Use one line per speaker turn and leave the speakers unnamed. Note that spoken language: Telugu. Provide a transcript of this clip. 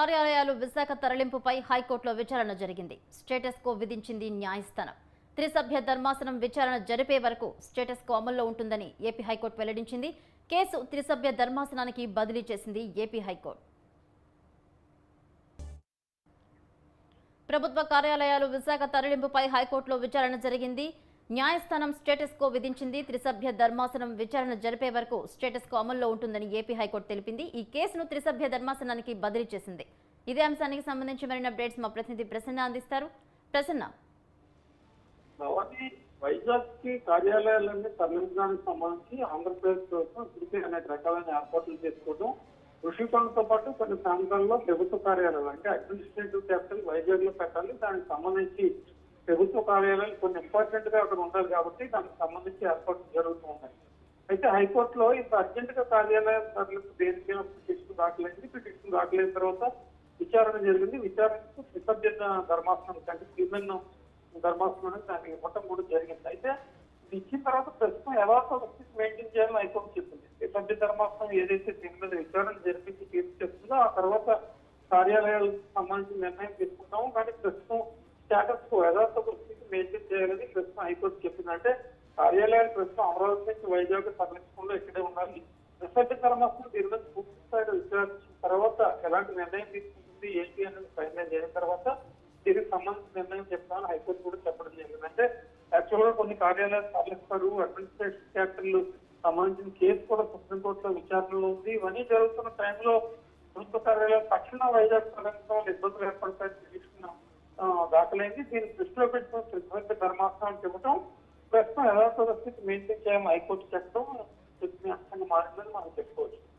విశాఖ తరలింపుపై హైకోర్టులో విచారణ జరిగింది. స్టేటస్ కో విధించింది న్యాయస్థానం. త్రిసభ్య ధర్మాసనం విచారణ జరిపే వరకు స్టేటస్ కో అమల్లో ఉంటుందని ఏపీ హైకోర్టు వెల్లడించింది. కేసు త్రిసభ్య ధర్మాసనానికి బదిలీ చేసింది ఏపీ హైకోర్టు. ప్రభుత్వ కార్యాలయాలు విశాఖ తరలింపుపై హైకోర్టులో విచారణ జరిగింది. న్యాయస్థానం స్టేటస్ కో విధించింది. త్రిసభ్య ధర్మాసనం విచారణ జరిపే వరకు స్టేటస్ కో అమల్లో ఉంటుందని ఏపీ హైకోర్టు తెలిపింది. ఈ కేసును త్రిసభ్య ధర్మాసనానికి బదిలీ చేసింది. ఇదే అంశానికి సంబంధించి మరిన్ని అప్డేట్స్ మా ప్రతినిధి ప్రసన్న అందిస్తారు. ప్రసన్న.
వైజాగ్కి కార్యాలయాలన్నీ తరలించడానికి సంబంధించి ఆంధ్రప్రదేశ్ ప్రభుత్వం తిరిగి అనేక రకాలైన ఏర్పాట్లు చేసుకోవడం కృషి పనులతో పాటు కొన్ని ప్రాంతాల్లో ప్రభుత్వ కార్యాలయాలు అంటే అడ్మినిస్ట్రేటివ్ క్యాపిటల్ వైజాగ్లో పెట్టాలి. దానికి సంబంధించి ప్రభుత్వ కార్యాలయాలు కొన్ని ఇంపార్టెంట్గా అక్కడ ఉండాలి కాబట్టి దానికి సంబంధించి ఏర్పాట్లు జరుగుతూ ఉన్నాయి. అయితే హైకోర్టులో ఇంత అర్జెంట్గా కార్యాలయం తరలింపు దేనికి పిటిషన్ దాఖలైంది పిటిషన్ దాఖలైన తర్వాత విచారణ జరిగింది. విచారణకు విసర్జన ధర్మాసనం అంటే క్రిమిన్ ధర్మాసనం దానికి ఇవ్వటం కూడా జరిగింది. అయితే ఇది ఇచ్చిన తర్వాత ప్రస్తుతం యథార్థ స్థితి మెయింటైన్ చేయాలని హైకోర్టు చెప్పింది. విసర్జన ధర్మాసనం ఏదైతే దీని మీద విచారణ జరిపించి తీర్పు చెప్తుందో ఆ తర్వాత కార్యాలయాలకు సంబంధించిన నిర్ణయం తీసుకుంటాము. కానీ ప్రస్తుతం స్టేటస్కు యథార్థ మెయింటైన్ చేయాలని కృష్ణ హైకోర్టు చెప్పింది అంటే కార్యాలయాలు ప్రస్తుతం అమరావతి నుంచి వైజాగ్ తరలించకుండా ఇక్కడే ఉండాలి. విసర్జన ధర్మాసనం దీని మీద పూర్తి స్థాయిలో విచారించిన తర్వాత ఎలాంటి నిర్ణయం తీసుకుంటుంది ఏంటి అనేది ఫైనల్ చేసిన తర్వాత దీనికి సంబంధించిన నిర్ణయం చెప్తామని హైకోర్టు కూడా చెప్పడం జరిగింది. అంటే యాక్చువల్గా కొన్ని కార్యాలయాలు తరలిస్తారు అడ్మినిస్ట్రేషన్ క్యాపిటల్ సంబంధించిన కేసు కూడా సుప్రీంకోర్టులో విచారణలో ఉంది. ఇవన్నీ జరుగుతున్న టైంలో ప్రభుత్వ కార్యాలయాలు తక్షణ వైజాగ్ తరలించడం ఇబ్బందులు ఏర్పడతాయని తెలుసుకున్నాం దాఖలైంది దీన్ని దృష్టిలో పెట్టుకుని త్రిభుజ ధర్మాసనం చెప్పడం ప్రస్తుతం యథార్థ స్థితి మెయింటైన్ చేయాలని హైకోర్టు చెప్పడం చెప్పిన అంశంగా మారిందని మనం చెప్పుకోవచ్చు